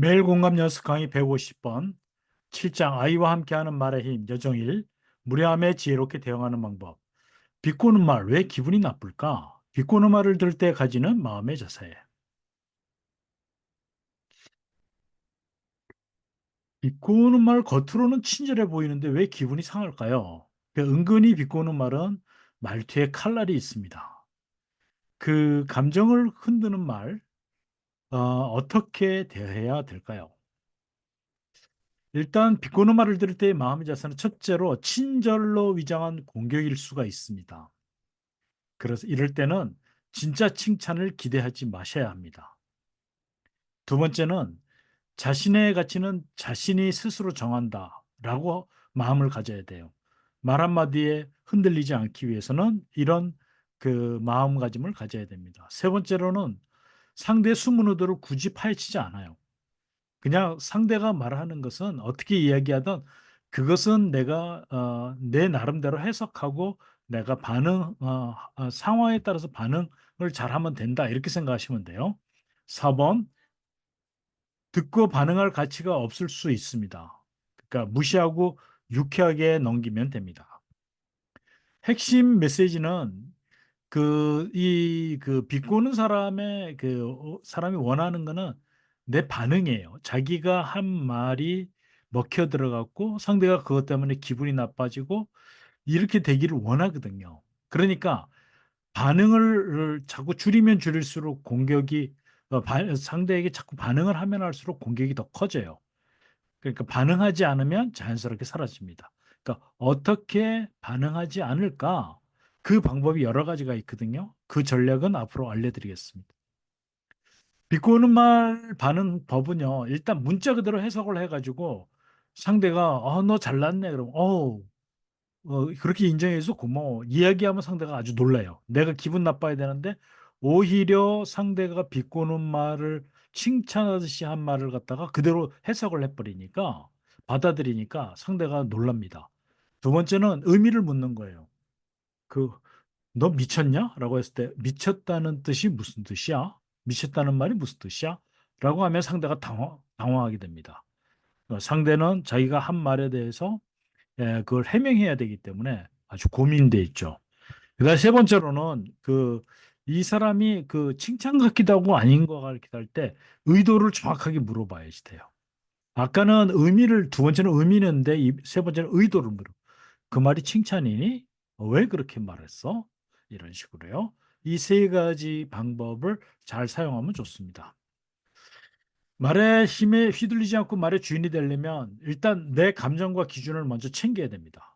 매일 공감 연습 강의 150번 7장 아이와 함께하는 말의 힘 여정일 무례함에 지혜롭게 대응하는 방법 비꼬는 말 왜 기분이 나쁠까? 비꼬는 말을 들을 때 가지는 마음의 자세 비꼬는 말 겉으로는 친절해 보이는데 왜 기분이 상할까요? 그 은근히 비꼬는 말은 말투에 칼날이 있습니다. 그 감정을 흔드는 말 어, 어떻게 대해야 될까요? 일단 비꼬는 말을 들을 때의 마음의 자세는 첫째로 친절로 위장한 공격일 수가 있습니다. 그래서 이럴 때는 진짜 칭찬을 기대하지 마셔야 합니다. 두 번째는 자신의 가치는 자신이 스스로 정한다 라고 마음을 가져야 돼요. 말 한마디에 흔들리지 않기 위해서는 이런 그 마음가짐을 가져야 됩니다. 세 번째로는 상대 숨은 의도를 굳이 파헤치지 않아요. 그냥 상대가 말하는 것은 어떻게 이야기하든 그것은 내가 어, 내 나름대로 해석하고 내가 반응 어, 어, 상황에 따라서 반응을 잘하면 된다 이렇게 생각하시면 돼요. 4번 듣고 반응할 가치가 없을 수 있습니다. 그러니까 무시하고 유쾌하게 넘기면 됩니다. 핵심 메시지는 그 이 그 비꼬는 사람의 그 어, 사람이 원하는 거는 내 반응이에요. 자기가 한 말이 먹혀 들어갔고 상대가 그것 때문에 기분이 나빠지고 이렇게 되기를 원하거든요. 그러니까 반응을 자꾸 줄이면 줄일수록 공격이 어, 바- 상대에게 자꾸 반응을 하면 할수록 공격이 더 커져요. 그러니까 반응하지 않으면 자연스럽게 사라집니다. 그러니까 어떻게 반응하지 않을까? 그 방법이 여러 가지가 있거든요. 그 전략은 앞으로 알려드리겠습니다. 비꼬는 말 반응 법은요. 일단 문자 그대로 해석을 해가지고 상대가 어, 너 잘났네. 그러면 어, 어, 그렇게 인정해서 고마워. 이야기하면 상대가 아주 놀라요. 내가 기분 나빠야 되는데 오히려 상대가 비꼬는 말을 칭찬하듯이 한 말을 갖다가 그대로 해석을 해버리니까 받아들이니까 상대가 놀랍니다. 두 번째는 의미를 묻는 거예요. 그 너 미쳤냐? 라고 했을 때 미쳤다는 뜻이 무슨 뜻이야? 미쳤다는 말이 무슨 뜻이야? 라고 하면 상대가 당황, 당황하게 됩니다. 어, 상대는 자기가 한 말에 대해서 예, 그걸 해명해야 되기 때문에 아주 고민돼 있죠. 그다음 세 번째로는 그 이 사람이 그 칭찬 같기도 하고 아닌 것 같기도 할 때 의도를 정확하게 물어봐야지 돼요. 아까는 의미를 두 번째는 의미는데 이세 번째는 의도를 물어. 그 말이 칭찬이니? 어, 왜 그렇게 말했어? 이런 식으로요. 이 세 가지 방법을 잘 사용하면 좋습니다. 말의 힘에 휘둘리지 않고 말의 주인이 되려면 일단 내 감정과 기준을 먼저 챙겨야 됩니다.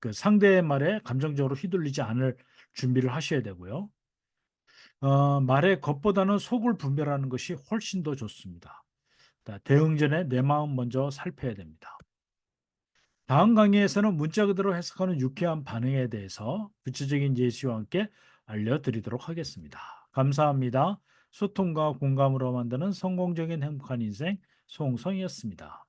그 상대의 말에 감정적으로 휘둘리지 않을 준비를 하셔야 되고요. 어, 말의 겉보다는 속을 분별하는 것이 훨씬 더 좋습니다. 자, 대응 전에 내 마음 먼저 살펴야 됩니다. 다음 강의에서는 문자 그대로 해석하는 유쾌한 반응에 대해서 구체적인 예시와 함께 알려드리도록 하겠습니다. 감사합니다. 소통과 공감으로 만드는 성공적인 행복한 인생 송성이었습니다.